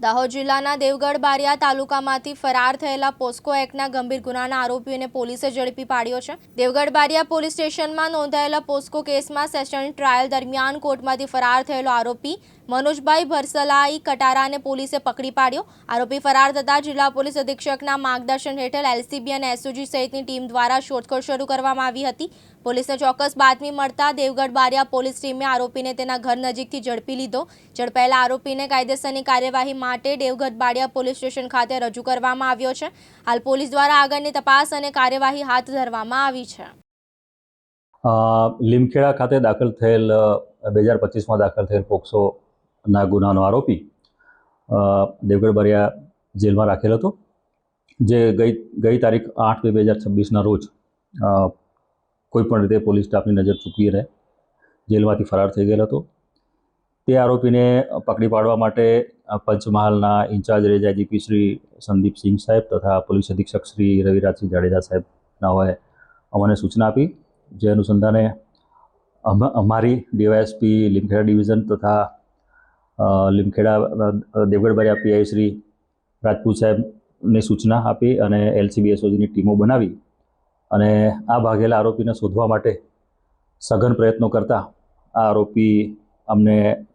દાહોદ જિલ્લાના દેવગઢ બારિયા તાલુકામાંથી ફરાર થયેલા પોસ્કો એક્ટના ગંભીર ગુનાના આરોપીઓને પોલીસે ઝડપી પાડ્યો છે. દેવગઢ બારિયા પોલીસ સ્ટેશનમાં નોંધાયેલા પોસ્કો કેસમાં સેશન ટ્રાયલ દરમિયાન કોર્ટમાંથી ફરાર થયેલો આરોપી મનોજભાઈ ભરસલાઈ કટારાને પોલીસે પકડી પાડ્યો. આરોપી ફરાર થતા જિલ્લા પોલીસ અધિક્ષકના માર્ગદર્શન હેઠળ એલસીબી અને એસઓજી સહિતની ટીમ દ્વારા શોધખોળ શરૂ કરવામાં આવી હતી. પોલીસને ચોક્કસ બાતમી મળતા દેવગઢ બારિયા પોલીસ ટીમે આરોપીને તેના ઘર નજીકથી ઝડપી લીધો. ઝડપાયેલા આરોપીને કાયદેસરની કાર્યવાહી માટે દેવગઢ બારિયા પોલીસ સ્ટેશન ખાતે રજૂ કરવામાં આવ્યો છે. હાલ પોલીસ દ્વારા આગળની તપાસ અને કાર્યવાહી હાથ ધરવામાં આવી છે. લીમખેડા ખાતે દાખલ થયેલ બે હજાર પચીસમાં દાખલ થયેલ પોક્સોના ગુનાનો આરોપી દેવગઢ બરિયા જેલમાં રાખેલ હતો, જે ગઈ ગઈ તારીખ આઠ બે બે હજાર છવ્વીસના રોજ કોઈપણ રીતે પોલીસ સ્ટાફની નજર ચૂકી રહે, જેલમાંથી ફરાર થઈ ગયેલ હતો. તે આરોપીને પકડી પાડવા માટે પંચમહાલના in-charge range IGP Shri Sandeepsinh સાહેબ તથા પોલીસ અધિક્ષક શ્રી રવિરાજસિંહ જાડેજા સાહેબના હોય, અમને સૂચના આપી, જે અનુસંધાને અમ- અમારી ડીવાયએસપી લીમખેડા ડિવિઝન તથા લીમખેડા અ, દેવગઢ બરિયા પીઆઈ શ્રી રાજપૂત સાહેબને સૂચના આપી અને એલસીબી એસઓજીની ટીમો બનાવી અને આ ભાગેલા આરોપીને શોધવા માટે સઘન પ્રયત્નો કરતા આ આરોપી અમને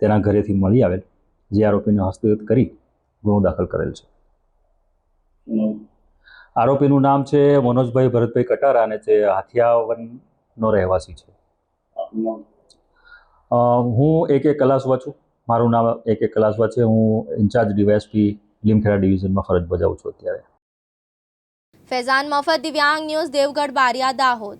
તેના ઘરેથી મળી આવેલ જે આરોપીને હસ્તગત કરી ગુનો દાખલ કરેલ છે. આરોપીનું નામ છે મનોજભાઈ ભરતભાઈ કટારા અને તે હાથિયાવનનો રહેવાસી છે. હું એક એક કલાસ છું. મારું નામ એક એક કલાસવા છે. હું ઇન્ચાર્જ ડીવાયએસપી લીમખેડા ડિવિઝનમાં ફરજ બજાવું છું અત્યારે. ફેઝાન મફત દિવ્યાંગ ન્યૂઝ, દેવગઢ, બારિયા, દાહોદ.